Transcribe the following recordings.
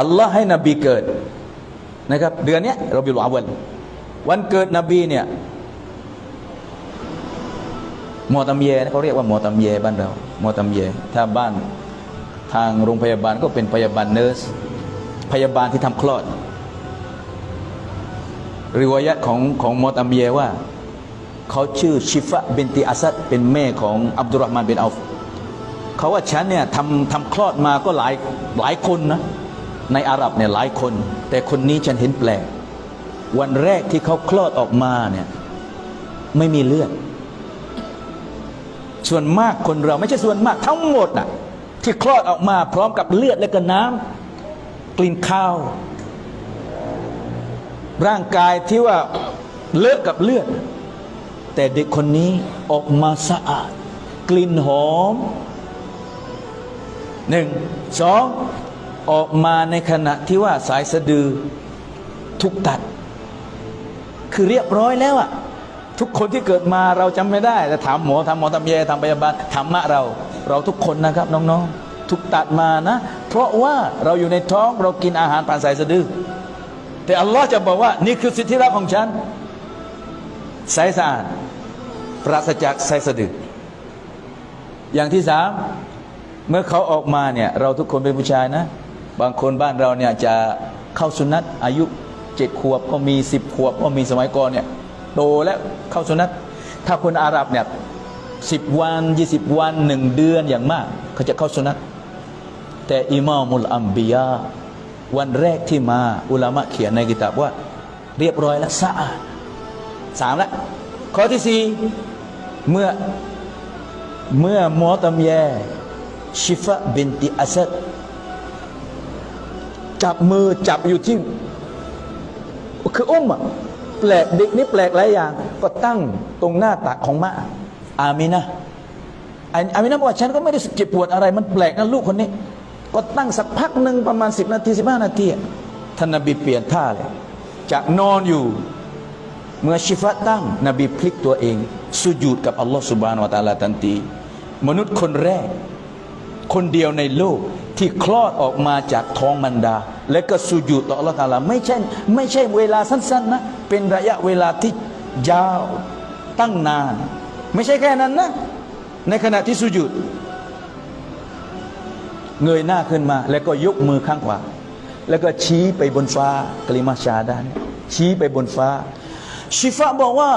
อัลลอฮ์ให้นบีเกิดนะครับ เดือนนี้เราบิลอาวันวันเกิดนบีเนี่ยมอตัมเยเขาเรียกว่ามอตัมเยบ้านเรามอตัมเยถ้าบ้านทางโรงพยาบาลก็เป็นพยาบาลเนอร์สพยาบาลที่ทำคลอดริวายะของของมอตัมเยว่าเขาชื่อชิฟะบินติอาซัดเป็นแม่ของอับดุลรอฮ์มานเบนอัฟเขาว่าฉันเนี่ยทำทำคลอดมาก็หลายหลายคนนะ ในอาหรับเนี่ยหลายคน แต่คนนี้ฉันเห็นแปลก วันแรกที่เขาคลอดออกมาเนี่ยไม่มีเลือด ส่วนมากคนเราไม่ใช่ส่วนมากทั้งหมดน่ะที่คลอดออกมาพร้อมกับเลือดและก็น้ำกลิ่นข้าว ร่างกายที่ว่าเลอะกับเลือด แต่เด็กคนนี้ออกมาสะอาด กลิ่นหอมหนึ่งสอง ออกมาในขณะที่ว่าสายสะดือทุกตัด คือเรียบร้อยแล้วอะทุกคนที่เกิดมาเราจำไม่ได้แต่ถามหมอถามหมอทำเยทำพยาบาลถามมะเรา เราทุกคนนะครับน้องๆทุกตัดมานะ เพราะว่าเราอยู่ในท้องเรากินอาหารผ่านสายสะดือ แต่อัลลอฮ์จะบอกว่า นี่คือสิทธิรักของฉันใสสะอาดปราศจากไสสะดือ อย่างที่สามเมื่อเขาออกมาเนี่ย เราทุกคนเป็นผู้ชายนะ บางคนบ้านเราเนี่ยจะเข้าสุนัตอายุเจ็ดขวบก็มีสิบขวบก็มีสมัยก่อนเนี่ยโตแล้วเข้าสุนัตถ้าคนอาหรับเนี่ยสิบวันยี่สิบวันหนึ่งเดือนอย่างมากเขาจะเข้าสุนัตแต่อิมามุลอัมบียาวันแรกที่มาอุลามะเขียนในกิตาบว่า เรียบร้อยแล้วสะอาดสามละข้อที่สี่เมื่อเมื่อมอตัมแยชิฟะบินติอาซัด จับมือจับอยู่ที่ คืออุ้มอะแปลกเด็กนี่แปลกหลายอย่าง ก็ตั้งตรงหน้าตักของมะอามีนะอามีนะบอกว่าฉันก็ไม่ได้เจ็บปวดอะไร มันแปลกนะลูกคนนี้ ก็ตั้งสักพักหนึ่งประมาณ 10 นาที 15 นาทีท่านนบีเปลี่ยนท่าเลยจากนอนอยู่เมื่อชิฟะตั้ง นบีพลิกตัวเอง สุญูดกับอัลลอฮ์สุบานวะตาลาทันทีมนุษย์คนแรก คนเดียวในโลก ที่คลอดออกมาจากท้องมันดา และก็สุญูดต่ออัลลอฮ์ตะอาลาไม่ใช่ไม่ใช่เวลาสั้นๆนะเป็นระยะเวลาที่ยาวตั้งนาน ไม่ใช่แค่นั้นนะในขณะที่สุญูดเงยหน้าขึ้นมา แล้วก็ยกมือข้างขวาแล้วก็ชี้ไปบนฟ้ากลิมาชาดานชี้ไปบนฟ้า ชิฟะบอกว่า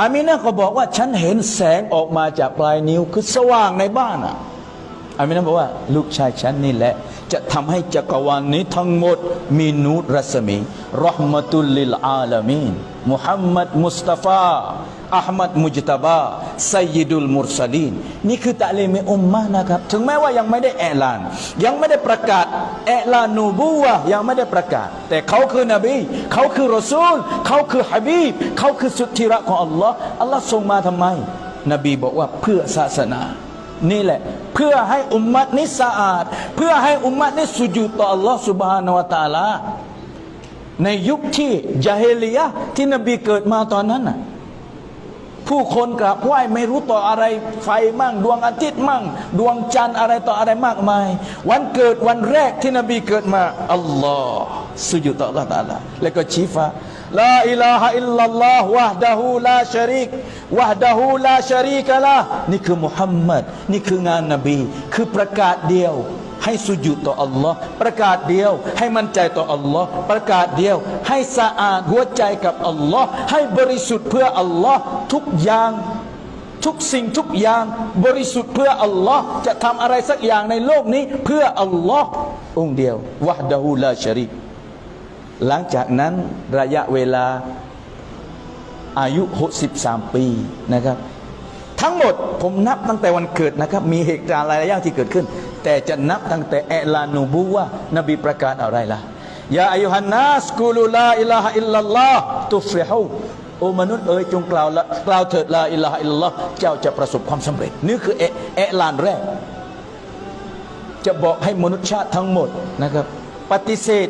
อามินะก็บอกว่า ฉันเห็นแสงออกมาจากปลายนิ้วคือสว่างในบ้านอะ อามินะบอกว่าลูกชายฉันนี่แหละ จะทำให้จักรวาลนี้ทั้งหมดมีนูรรัศมีรอห์มตุลลิลอาลามีนมุฮัมมัดมุสตาฟาอัลมัดมุจตบาไซยิดุลมุรสลีนนี่คือตะเลมิอุมมะนะครับ ถึงแม้ว่ายังไม่ได้แอลาน ยังไม่ได้ประกาศแอลานูบูวะยังไม่ได้ประกาศ แต่เขาคือนบีเขาคือรอซูล เขาคือฮะบีบเขาคือสุที่รักของอัลลอฮ์อัลลอฮ์ส่งมาทำไม นบีบอกว่าเพื่อศาสนา นี่แหละ เพื่อให้อุมมะนี้สะอาด เพื่อให้อุมมะนี้สุญูต่ออัลลอฮ์สุบฮานาวะตาลาในยุคที่ยาเฮลียะที่นบีเกิดมาตอนนั้นน่ะผู้คนกราบไหว้ไม่รู้ต่ออะไรไฟมั่ง ดวงอาทิตย์มั่ง ดวงจันทร์อะไรต่ออะไรมากมาย วันเกิดวันแรกที่นบีเกิดมาอัลลอฮ์สุญูต่ออัลลอฮ์ตาลาแล้วก็ชีฟ้า ลาอิลาฮะอิลลัลลอฮ์วะฮดะฮูลาชะรีกวะดะฮูลาชะรีกะละนี่คือมุฮัมมัดนี่คืองานนบี คือประกาศเดียว ให้สุญูต่ออัลลอฮ์ประกาศเดียว ให้มั่นใจต่ออัลลอฮ์ประกาศเดียว ให้สะอาดหัวใจกับอัลลอฮ์ให้บริสุทธิ์เพื่ออัลลอฮ์ทุกอย่างทุกสิ่งทุกอย่างบริสุทธิ์เพื่ออัลลอฮ์จะทำอะไรสักอย่างในโลกนี้ เพื่ออัลลอฮ์องเดียววะดะฮูลาชรีก หลังจากนั้นระยะเวลาอายุ 63 ปีนะครับ ทั้งหมดผมนับตั้งแต่วันเกิดนะครับ มีเหตุการณ์หลายอย่างที่เกิดขึ้น แต่จะนับตั้งแต่แอลานูบูว่านบีประกาศอะไรล่ะยาอายุฮันนัสกูลูลาอิลาฮอิลลัลลอฮตุฟลิฮูโอ้มนุษย์เอ๋ยจงกล่าวละกล่าวเถิดลาอิลาฮอิลลัลลอฮเจ้าจะประสบความสำเร็จ นี่คือแอแอลานแรก จะบอกให้มนุษยชาติทั้งหมดนะครับ ปฏิเสธ